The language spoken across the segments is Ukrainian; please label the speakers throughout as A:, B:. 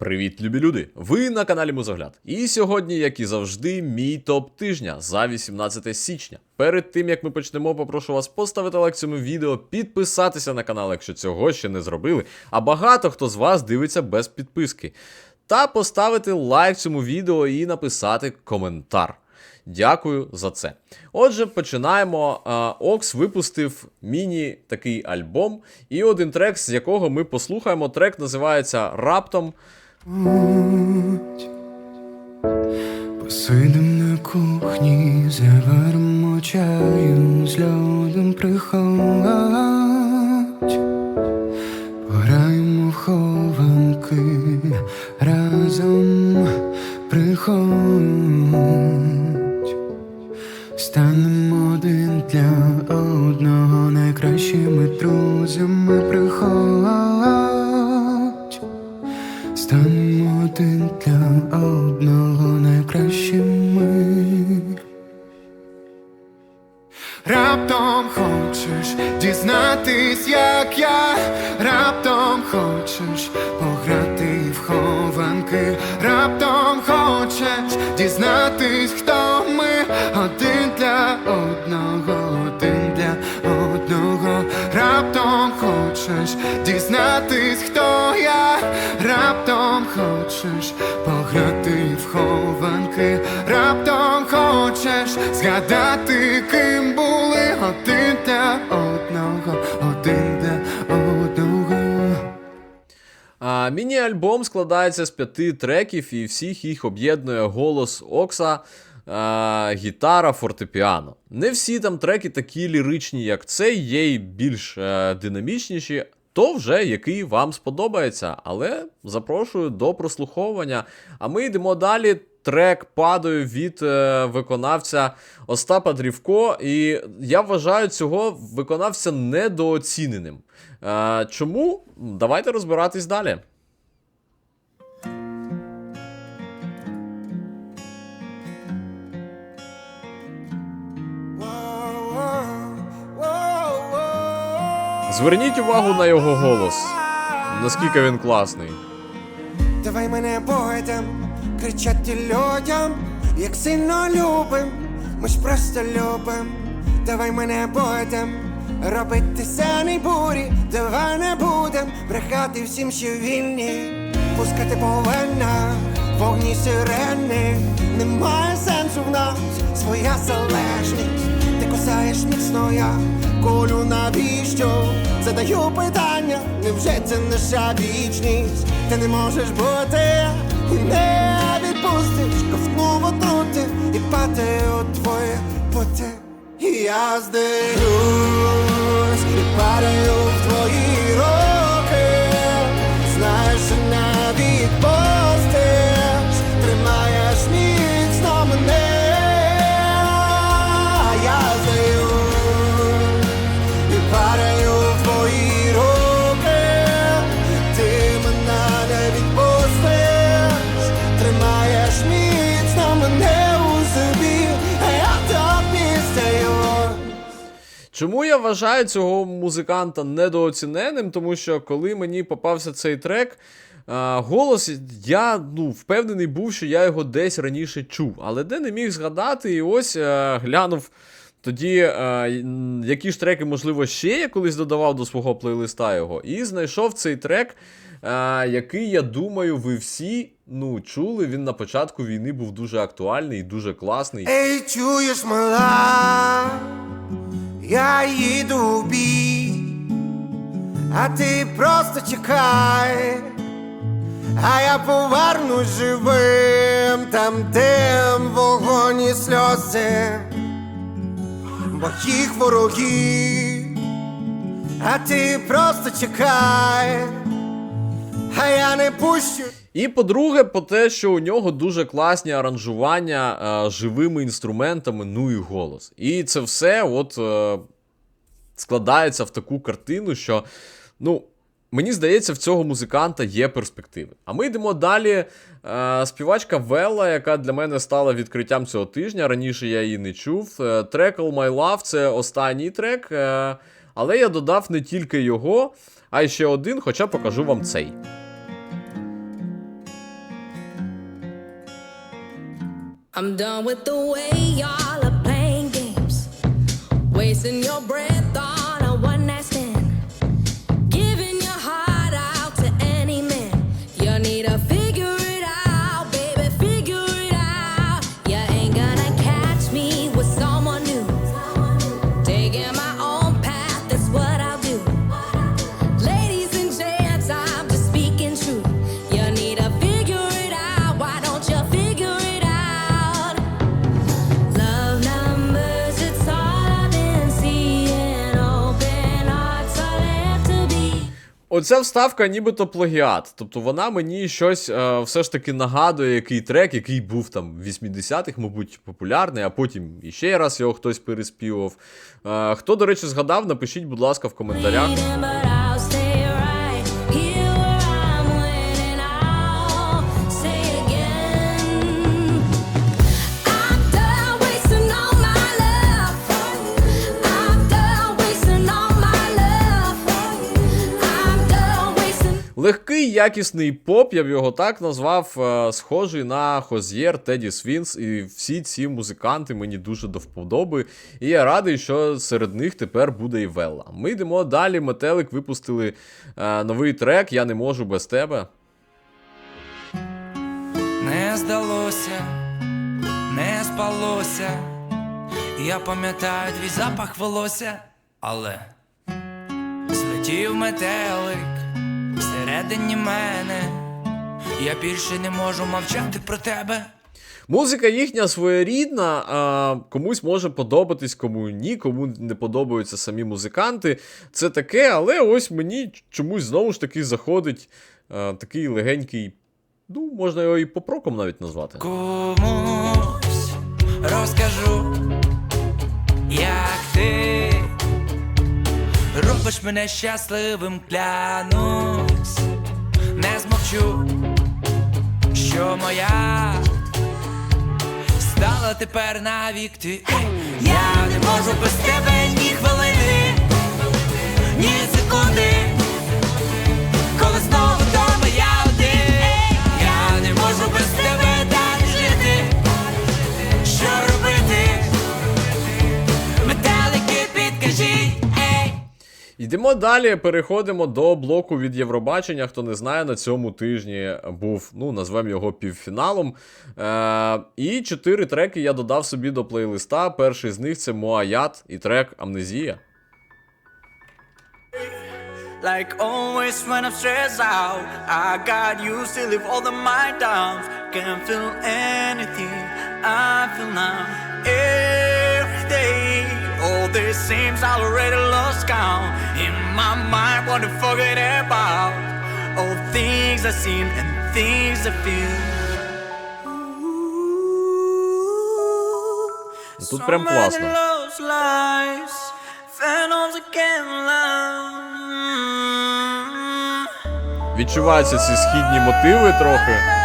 A: Привіт, любі люди! Ви на каналі Музогляд. І сьогодні, як і завжди, мій топ тижня за 18 січня. Перед тим як ми почнемо, попрошу вас поставити лайк цьому відео, підписатися на канал, якщо цього ще не зробили. А багато хто з вас дивиться без підписки. Та поставити лайк цьому відео і написати коментар. Дякую за це. Отже, починаємо. Окс випустив міні такий альбом, і один трек, з якого ми послухаємо. Трек називається Раптом.
B: Посидим на кухні, заваримо чаю, з льодом приховать, Пораємо хованки, разом приходь, хочеш дізнатись, хто я, раптом хочеш пограти в хованки, раптом хочеш згадати, ким були один для одного, один для одного.
A: А, міні-альбом складається з п'яти треків, і всіх їх об'єднує голос Окса, а, гітара, фортепіано. Не всі там треки такі ліричні, як цей, є й більш е, динамічніші. То вже який вам сподобається, але запрошую до прослуховування. А ми йдемо далі. Трек падаю від е, виконавця Остапа Дрівко, і я вважаю цього виконавця недооціненим. Е, чому? Давайте розбиратись далі. Зверніть увагу на його голос. Наскільки він класний.
C: Давай мене будем кричати людям, як сильно любим, ми ж просто любим. Давай мене будем робити сяний бурі, давай не будем брехати всім, що вільні, пускати по венах, вогні сирени, немає сенсу в нас, своя залежність. Ти кусаєш міцно я колю навіщо? Задаю питання, невже це наша вічність? Ти не можеш бути і не відпустиш ковтнув отрути і пати у твоє поте. І я здаюсь і падаю в твої руки.
A: Чому я вважаю цього музиканта недооціненим? Тому що коли мені попався цей трек, голос, я ну, впевнений був, що я його десь раніше чув, але де не міг згадати, і ось е, глянув. Тоді, е, які ж треки, можливо, ще я колись додавав до свого плейлиста його, і знайшов цей трек, е, який, я думаю, ви всі ну, чули. Він на початку війни був дуже актуальний і дуже класний.
C: Ей, чуєш, мала, я їду в бій, а ти просто чекай, а я повернусь живим, там тим вогонь і сльози, моїх ворогів, а ти просто чекай, а я не пущу.
A: І по-друге, по те, що у нього дуже класні аранжування е, живими інструментами, ну і голос. І це все от е, складається в таку картину, що, ну. Мені здається, в цього музиканта є перспективи. А ми йдемо далі. Е, співачка Вела, яка для мене стала відкриттям цього тижня. Раніше я її не чув. Е, трек All My Love це останній трек. Е, але я додав не тільки його, а ще один, хоча покажу вам цей.
D: I'm done with the way y'all are playing games. Wasting your brain.
A: Оця вставка нібито плагіат. Тобто вона мені щось е, все ж таки нагадує, який трек, який був там в 80-х, мабуть, популярний, а потім іще раз його хтось переспівав. Е, хто, до речі, згадав, напишіть, будь ласка, в коментарях. Легкий якісний поп, я б його так назвав, е, схожий на Хозєр, Теді Свінс, і всі ці музиканти мені дуже до вподоби. І я радий, що серед них тепер буде і Велла. Ми йдемо далі. Метелик випустили е, новий трек Я не можу без тебе.
E: Не здалося, не спалося. Я пам'ятаю твій запах волосся, але злетів метелик всередині мене. Я більше не можу мовчати про тебе.
A: Музика їхня своєрідна, а комусь може подобатись, кому ні, кому не подобаються самі музиканти. Це таке, але ось мені чомусь знову ж таки заходить а, такий легенький, ну, можна його і попроком навіть назвати.
E: Комусь розкажу, як ти робиш мене щасливим, клянусь, не змовчу, що моя стала тепер навік ти. Я не можу без тебе ні хвилини, ні секунди. Коли знову
A: Йдемо далі, переходимо до блоку від Євробачення. Хто не знає, на цьому тижні був, ну, назвемо його півфіналом. Е- і чотири треки я додав собі до плейлиста. Перший з них це Моаят і трек Амнезія.
F: Like always when I'm stressed out, I got you to leave all the mind downs. Can't feel anything I feel now. All this seems already lost count. In my mind, what to forget about all things I've seen and things I feel.
A: Тут прям класно. Відчуваються ці східні мотиви трохи.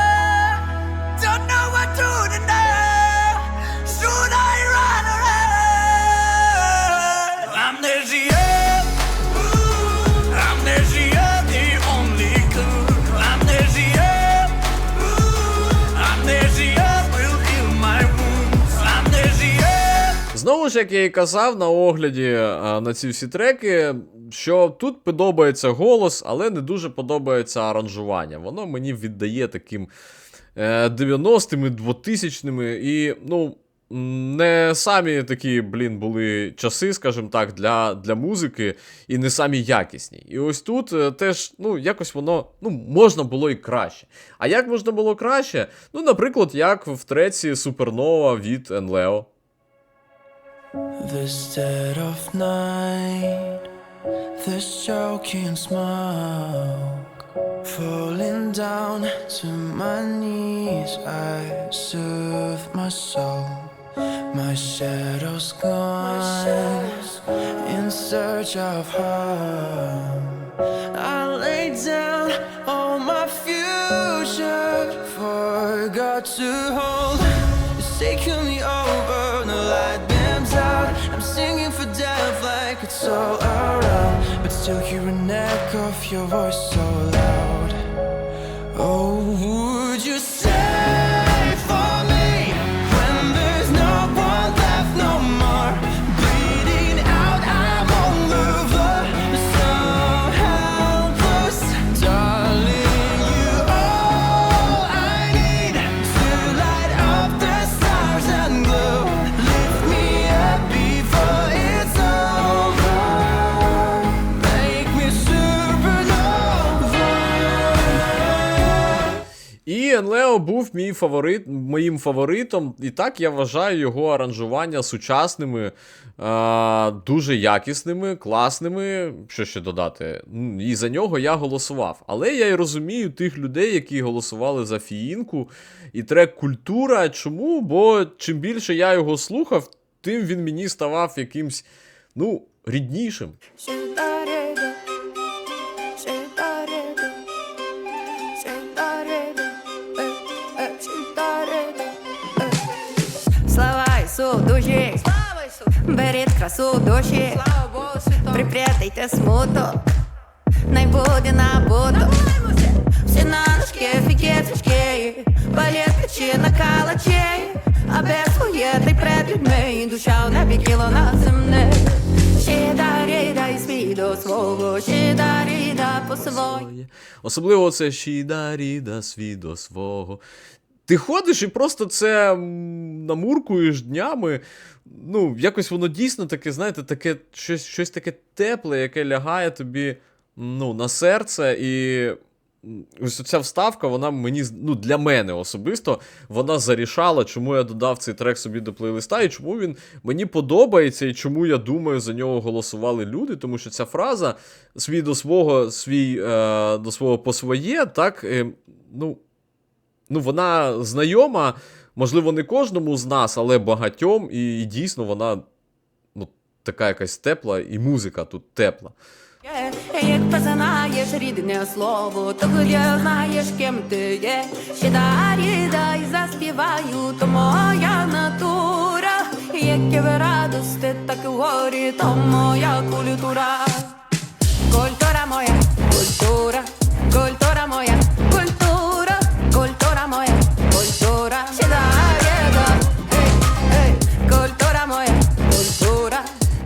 A: Знову ж, як я і казав на огляді е, на ці всі треки, що тут подобається голос, але не дуже подобається аранжування. Воно мені віддає таким е, 90-ми, 2000-ми і, ну. Не самі такі, блін, були часи, скажімо так, для, для музики, і не самі якісні. І ось тут е, теж, ну, якось воно ну, можна було і краще. А як можна було краще? Ну, наприклад, як в треці Супернова від Енлео.
G: This dead of night, this choking smoke, falling down to my knees, I soothe my soul. My shadow's gone in search of home. I lay down all my future, forgot to hold. It's taking me still hear an echo of your voice so loud. Oh,
A: І Енлео був мій фаворит, моїм фаворитом, і так я вважаю його аранжування сучасними, е, дуже якісними, класними. Що ще додати? І за нього я голосував. Але я й розумію тих людей, які голосували за фіїнку і трек Культура. Чому? Бо чим більше я його слухав, тим він мені ставав якимсь, ну, ріднішим.
H: Слава Ісу душі, беріть красу душі, припрятайте смуток, най буде набуто. Всі на ножки, фікеточки, балетка чи на калачі, а без хуєти пред людьми, душа в небі кіло на земне. Ще даріда і свій до свого, ще даріда по своє.
A: Особливо це Шідаріда свій до свого. Ти ходиш і просто це намуркуєш днями. Ну, якось воно дійсно таке, знаєте, таке щось, щось таке тепле, яке лягає тобі ну, на серце. І ось ця вставка, вона мені, ну, для мене особисто, вона зарішала, чому я додав цей трек собі до плейлиста, і чому він мені подобається, і чому я думаю, за нього голосували люди. Тому що ця фраза свій до свого, свій е, до свого по своє, так, е, ну, ну, вона знайома, можливо, не кожному з нас, але багатьом, і, і дійсно вона ну, така якась тепла, і музика тут тепла.
H: Як познаєш рідне слово, то тоді знаєш, ким ти є. Ще дарі дай заспіваю, то моя натура. Як і в радости, так і горі, то моя культура. Культура моя, культура, культура моя,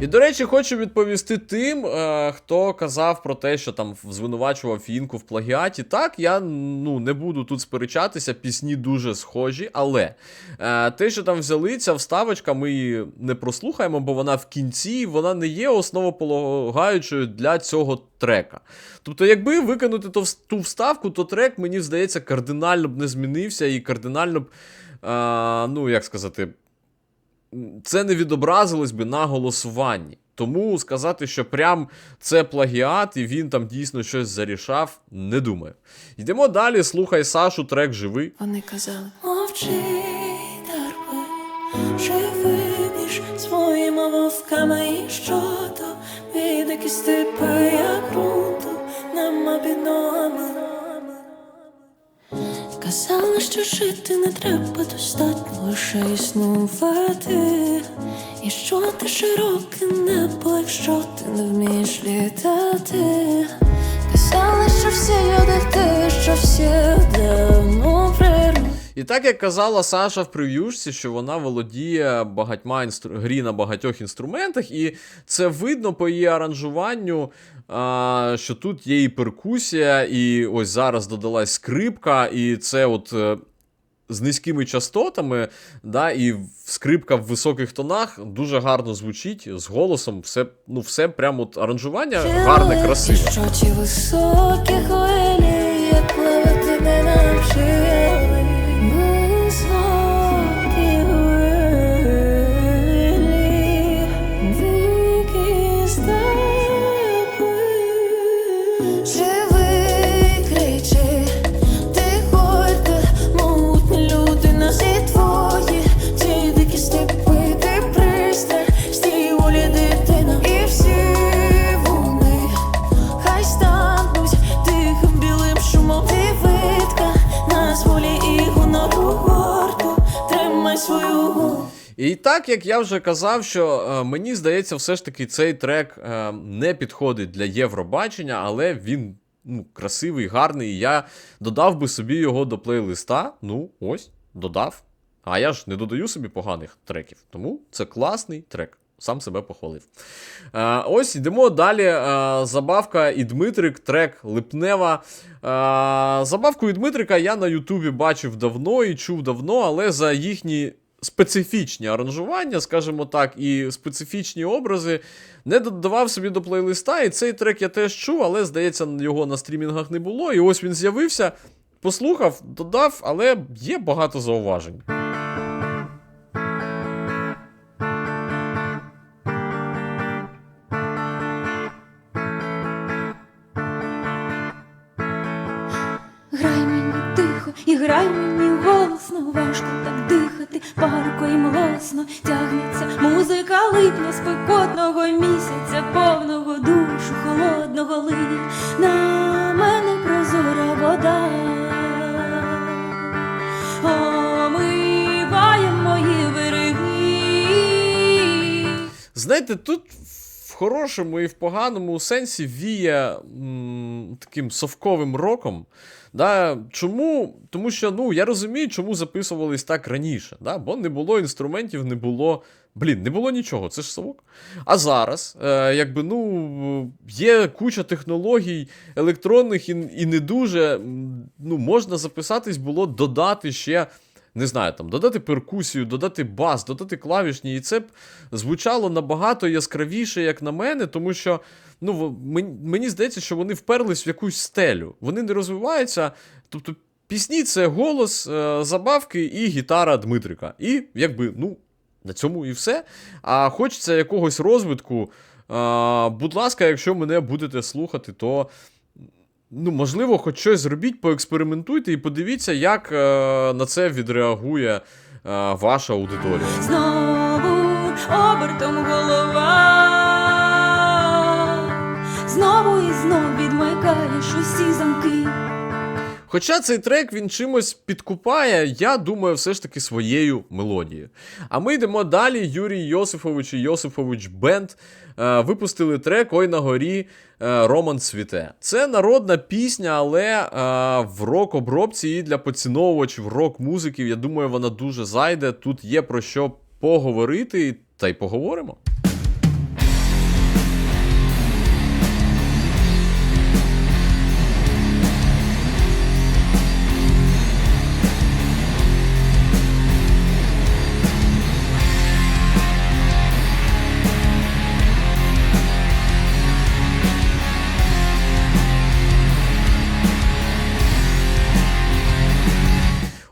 A: І, до речі, хочу відповісти тим, е, хто казав про те, що там звинувачував фінку в плагіаті. Так, я ну, не буду тут сперечатися, пісні дуже схожі, але е, те, що там взяли, ця вставочка, ми її не прослухаємо, бо вона в кінці, вона не є основополагаючою для цього трека. Тобто, якби викинути ту, вставку, то трек, мені здається, кардинально б не змінився і кардинально б, е, ну як сказати, це не відобразилось би на голосуванні. Тому сказати, що прям це плагіат, і він там дійсно щось зарішав, не думаю. Йдемо далі, слухай Сашу, трек живий.
I: Вони казали, мовчи, дарви, живи між своїми вовками і що то від які степи, як грунту, нема під ногами. Казали, що жити не треба достатньо лише існувати. І що ти широке небо, якщо ти не вмієш літати. Казали, що всі люди ти, що всі давно.
A: І так як казала Саша в прев'юшці, що вона володіє багатьма інстру... грі на багатьох інструментах, і це видно по її аранжуванню, а, що тут є і перкусія, і ось зараз додалась скрипка, і це от. е, З низькими частотами, да, і скрипка в високих тонах дуже гарно звучить з голосом. Все, ну, все прямо от аранжування гарне, красиве.
I: Високі хвилі, як не навчили. І
A: так, як я вже казав, що е, мені здається, все ж таки цей трек е, не підходить для Євробачення, але він ну, красивий, гарний. Я додав би собі його до плейлиста. Ну, ось, додав. А я ж не додаю собі поганих треків. Тому це класний трек. Сам себе похвалив. Е, ось йдемо далі. Е, забавка і Дмитрик, трек Липнева. Е, забавку і Дмитрика я на Ютубі бачив давно і чув давно, але за їхні специфічні аранжування, скажімо так, і специфічні образи не додавав собі до плейлиста. І цей трек я теж чув, але здається, його на стрімінгах не було. І ось він з'явився. послухав, додав, але є багато зауважень.
I: Грай мені тихо і грай мені голосно, важко так дихати, парко і млосно тягнеться музика липня спекотного місяця, повного душу, холодного лиє на мене прозора вода. Омиває мої береги.
A: Знаєте, тут в хорошому і в поганому сенсі віє м, таким совковим роком. Да? Чому? Тому що ну, я розумію, чому записувались так раніше. Да? Бо не було інструментів, не було. Блін, не було нічого, це ж совок. А зараз, е, якби, ну, є куча технологій електронних і, і не дуже. Ну, можна записатись було додати ще не знаю, там, додати перкусію, додати бас, додати клавішні, і це б звучало набагато яскравіше, як на мене, тому що ну, мені, здається, що вони вперлись в якусь стелю. Вони не розвиваються. Тобто, пісні це голос, е, забавки і гітара Дмитрика. І якби, ну, на цьому і все. А хочеться якогось розвитку. А, будь ласка, якщо мене будете слухати, то ну, можливо, хоч щось зробіть, поекспериментуйте і подивіться, як е, на це відреагує е, ваша аудиторія.
I: Знову обертом голова, знову і знов відмикаєш усі замки.
A: Хоча цей трек він чимось підкупає, я думаю, все ж таки своєю мелодією. А ми йдемо далі. Юрій Йосифович і Йосифович Бенд е, випустили трек Ой на горі е, Роман цвіте. Це народна пісня, але е, в рок-обробці і для поціновувачів рок-музиків, я думаю, вона дуже зайде. Тут є про що поговорити, та й поговоримо.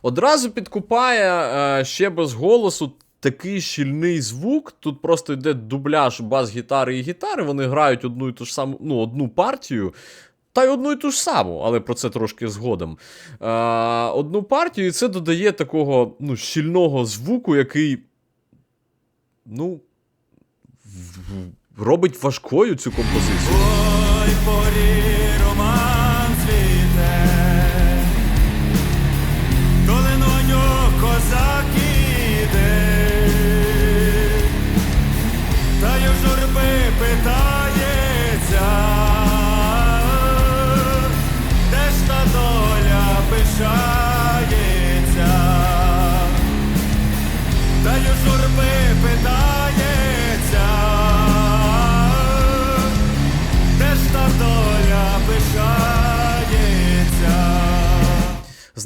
A: Одразу підкупає е, ще без голосу такий щільний звук. Тут просто йде дубляж бас-гітари і гітари. Вони грають одну і ту ж саму, ну, одну партію. Та й одну і ту ж саму, але про це трошки згодом. Е, одну партію, і це додає такого ну, щільного звуку, який. Ну. робить важкою цю композицію.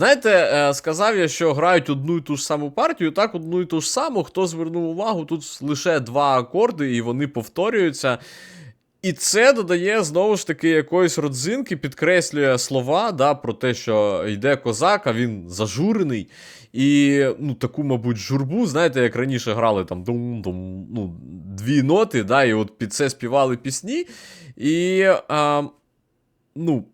A: Знаєте, е, сказав я, що грають одну і ту ж саму партію, так одну і ту ж саму. Хто звернув увагу, тут лише два акорди, і вони повторюються. І це додає знову ж таки якоїсь родзинки, підкреслює слова да, про те, що йде козак, а він зажурений. І ну, таку, мабуть, журбу, знаєте, як раніше грали там дум-дум, ну, дві ноти, да, і от під це співали пісні. І а, ну,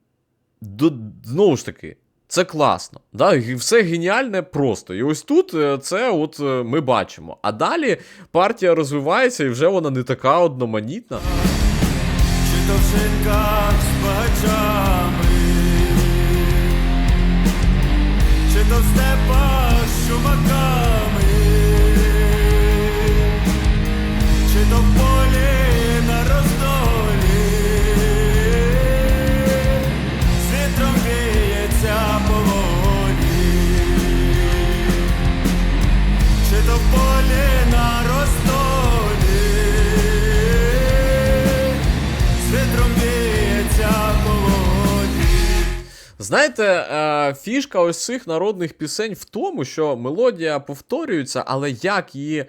A: до, знову ж таки, це класно. Да? і Все геніальне просто. І ось тут е, це от е, ми бачимо. А далі партія розвивається, і вже вона не така одноманітна.
F: Чи то в шинках з
A: Знаєте, е, фішка ось цих народних пісень в тому, що мелодія повторюється, але як її.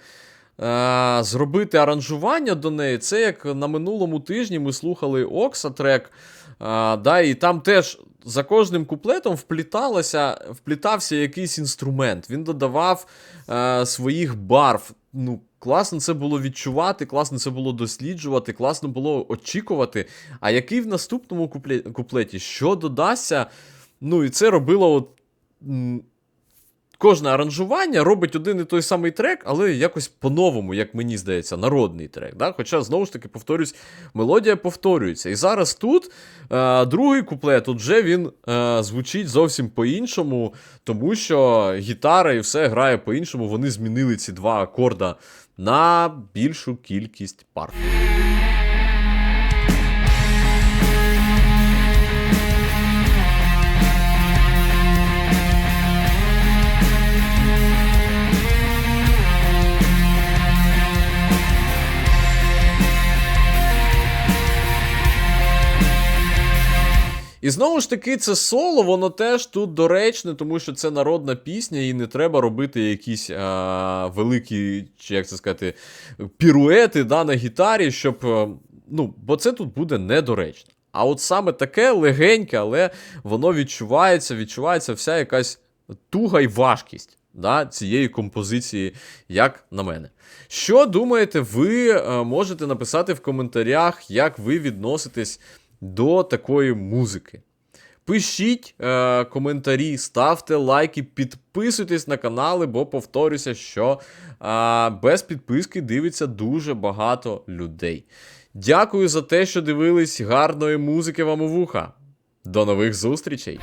A: Е, зробити аранжування до неї, це як на минулому тижні ми слухали Окса трек, е, да, і там теж за кожним куплетом впліталося, вплітався якийсь інструмент. Він додавав е, своїх барв. Ну, класно це було відчувати, класно це було досліджувати, класно було очікувати. А який в наступному купле- куплеті, що додасться? Ну, і це робило от. Кожне аранжування робить один і той самий трек, але якось по-новому, як мені здається, народний трек. Да? Хоча, знову ж таки, повторюсь, мелодія повторюється. І зараз тут е, другий куплет, вже він е, звучить зовсім по-іншому, тому що гітара і все грає по-іншому. Вони змінили ці два акорда на більшу кількість пар. І знову ж таки, це соло, воно теж тут доречне, тому що це народна пісня, і не треба робити якісь а, великі, чи як це сказати, піруети да, на гітарі, щоб. е, Ну, бо це тут буде недоречно. А от саме таке легеньке, але воно відчувається, відчувається вся якась туга й важкість да, цієї композиції, як на мене. Що думаєте, ви е, можете написати в коментарях, як ви відноситесь до такої музики. Пишіть е, коментарі, ставте лайки, підписуйтесь на канали, бо повторюся, що е, без підписки дивиться дуже багато людей. Дякую за те, що дивились гарної музики вам у вуха. До нових зустрічей!